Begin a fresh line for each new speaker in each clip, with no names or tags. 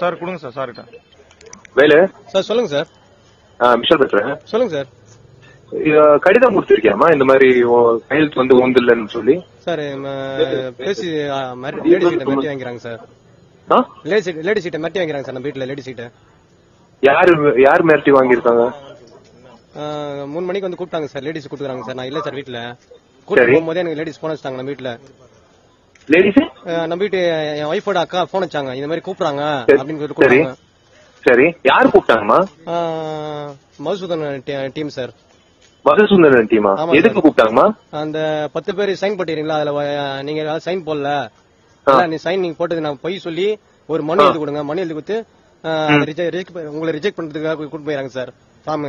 Sir கொடுங்க sir சார்கிட்ட.
Velu?
Sir சொல்லுங்க சார்.
மிஷல் பேசுறேன்.
சொல்லுங்க சார்.
இது, கடிதம் கொடுத்துருக்கியாமா இந்த மாதிரி கையெழுத்து வந்து ஒன்று இல்லைன்னு சொல்லி.
சார் பேசி லேடி சீட்டை மிரட்டி வாங்கிறாங்க சார். லேடி சீட் லேடி சீட்டை மிரட்டி வாங்கிறாங்க சார் நம்ம வீட்டில் லேடி சீட்டை.
யாரு யார் மிரட்டி வாங்கியிருக்காங்க?
மூணு மணிக்கு வந்து கூப்பிட்டாங்க சார் லேடிஸ் கூப்பிட்டுறாங்க சார். நான் இல்லை சார் வீட்டில் கூப்பிட்டு. போகும்போதே எனக்கு லேடிஸ் ஃபோன் வச்சிட்டாங்க நம்ம வீட்டில் நம்ம வீட்டு என் ஒய்ஃபோட அக்கா ஃபோன் வச்சாங்க. இந்த மாதிரி கூப்பிடுறாங்க. அப்படின்னு சொல்லிட்டு
சரி.
கூப்பிட்டாங்க
சரி. யார் கூப்பிட்டாங்கம்மா?
Madhusudhan team sir.
மதுசுந்தரன் டீமா? எதுக்கு. கூப்பிட்டாங்கம்மா?
அந்த பத்து பேர் சைன் போட்டீங்களா அதுல நீங்க சைன் போடல. நீ சைன் நீங்க போட்டது நான் பொய் சொல்லி ஒரு மனு எழுதி கொடுங்க. மனு எழுதி கொடுத்து உங்களை ரிஜெக்ட் பண்றதுக்காக கூட்டு போயிறாங்க சார். ஃபார்ம்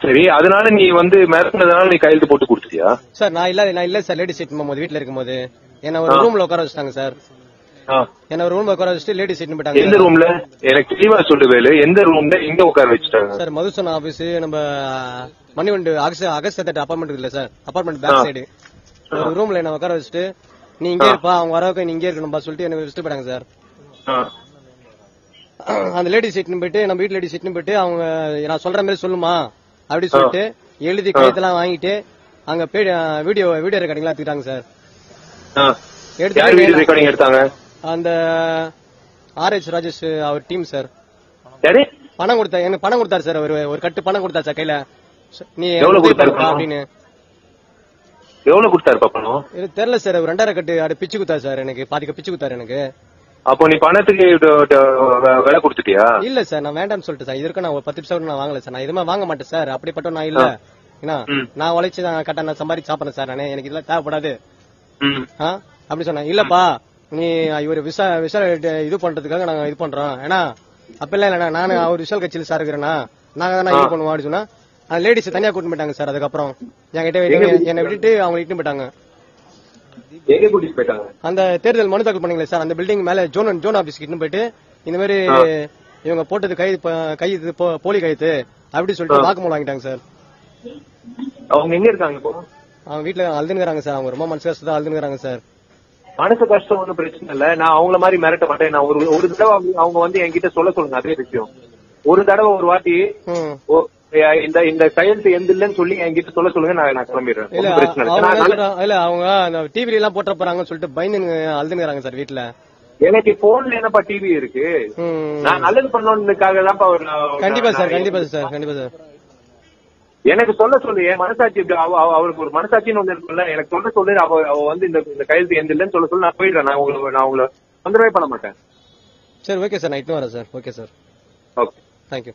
சரி அதனால நீ வந்து மிரட்டினதுனால நீ கையெழுத்து போட்டு கொடுத்துட்டியா
சார் நான் இல்ல நான் இல்ல சார் லேடிஸ் சீட் போது வீட்ல இருக்கும்போது என்ன ஒரு. ரூம்ல உட்கார வச்சிட்டாங்க சார். என்ன ஒரு ரூம்ல உட்கார வச்சுட்டு லேடிஸ் சீட்
எந்த
போயிட்டாங்க
ரூம்ல எனக்கு தெளிவா சொல்லு வேலு எந்த ரூம்ல எங்க உட்கார வச்சுட்டாங்க
சார் மதுசன் ஆபீஸ் நம்ம மணிவண்டு அகஸ்ட் அகஸ்ட் தேட்டர் அபார்ட்மெண்ட் இல்ல சார் அபார்ட்மெண்ட் பேக். சைடு ஒரு ரூம்ல என்ன உட்கார வச்சுட்டு நீ இங்கே. இருப்பா அவங்க வரவுக்கு நீ இங்கே இருக்கணும்பா சொல்லிட்டு எனக்கு வச்சுட்டு போயிட்டாங்க சார். அந்த லேடி சீட்னு போயிட்டு நம்ம வீட்டு லேடி சீட்னு போயிட்டு அவங்க நான் சொல்ற மாதிரி சொல்லுமா அப்படி சொல்லிட்டு எழுதி கையெழுத்தெல்லாம் வாங்கிட்டு அங்க வீடியோ வீடியோ ரெக்கார்டிங்லாம் எடுத்துக்கிட்டாங்க சார்.
ரெக்கார்டிங் எடுத்தாங்க?
அந்த ஆர்எச் ராஜேஷ் அவர் டீம் சார். பணம் கொடுத்தா எனக்கு பணம் கொடுத்தாரு சார் ஒரு ஒரு கட்டு பணம் கொடுத்தாரு சார் கையில. நீ
எவ்வளவு கொடுத்தாரு?
அப்படின்னு.
எவ்வளவு கொடுத்தாருப்பா பணம்?
தெரியல சார் ஒரு ரெண்டாயிரம் கட்டு அது பிச்சு கொடுத்தாரு சார் எனக்கு. பாதிக்க பிச்சு கொடுத்தாரு எனக்கு.
அப்போ நீ பணத்துக்கு விலை கொடுத்துட்டியா?
இல்ல சார் நான் வேண்டாம்னு சொல்லிட்டு சார். இது வரைக்கும் நான் ஒரு பத்து நிமிஷம் நான் வாங்கல சார். நான் எதுவுமே வாங்க மாட்டேன் சார். அப்படிப்பட்ட நான் இல்ல. என்ன
ம்.
நான் உழைச்சு நான் கரெக்டா நான் சம்பாதிச்சு சாப்பிடுறேன் சார். நானே எனக்கு இதெல்லாம் தேவைப்படாது? அப்படி சொன்னேன் இல்லப்பா நீ இவர் விசா விசா இது பண்றதுக்காக நாங்க இது பண்றோம். ஏன்னா அப்பெல்லாம் இல்ல நானு அவர் விஷால் கட்சியில் சார் இருக்கிறேன்னா நாங்க தானே இது பண்ணுவோம் அப்படின்னு சொன்னா. லேடிஸ் தனியா கூட்டு போயிட்டாங்க சார் அதுக்கப்புறம். என்கிட்ட என்னை விட்டுட்டு அவங்க இட்டு போயிட்டாங்க.
எங்க கூட்டிட்டு போயிட்டாங்க?
அந்த தேர்தல் மனு தாக்கல் பண்ணீங்களே சார் அந்த பில்டிங் மேல ஜோன் ஜோன் ஆபீஸ் கிட்ட போயிட்டு இந்த மாதிரி. இவங்க போட்டது கை கைது போ- போலி கைது அப்படி சொல்லிட்டு. வாக்குமூலம் வாங்கிட்டாங்க சார்.
அவங்க எங்க இருக்காங்க இப்போ?
அவங்க வீட்டுல அழுதுங்கிறாங்க சார் அவங்க ரொம்ப மனசு கஷ்டத்தை அழுதுங்கிறாங்க சார்.
மனசு கஷ்டம் ஒன்றும் பிரச்சனை இல்ல. நான் அவங்கள மாதிரி மிரட்ட மாட்டேன். நான் ஒரு ஒரு தடவை அவங்க- வந்து என்கிட்ட சொல்ல சொல்லுங்க அதே விஷயம். ஒரு தடவை ஒரு வாட்டி இந்த இந்த கையெழுத்து எந்த இல்லைன்னு சொல்லி என்கிட்ட சொல்ல சொல்லுங்க நான் நான் கிளம்பிடுறேன்.
இல்ல அவங்க டிவில எல்லாம் போட்ட போறாங்கன்னு சொல்லிட்டு பயந்து அழுதுங்கிறாங்க சார் வீட்டுல
எனக்கு போன்ல என்னப்பா டிவி இருக்கு. நான் நல்லது பண்ணணுன்றதுக்காக தான்ப்பா ஒரு-
கண்டிப்பா சார் கண்டிப்பா சார் கண்டிப்பா சார்.
எனக்கு சொல்ல சொல்லு என் மனசாட்சி அவருக்கு ஒரு மனசாட்சின்னு ஒண்ணு இருக்குல்ல எனக்கு சொல்ல சொல்லு அவ அவ வந்து இந்த இந்த கையெழுத்து எந்த இல்லைன்னு சொல்ல சொல்லி நான் போயிடுறேன். நான் உங்களை நான் உங்களை தொந்தரவே பண்ண மாட்டேன்.
சரி ஓகே சார் நான் இட்டு வரேன் sir. Okay sir.
Okay
thank you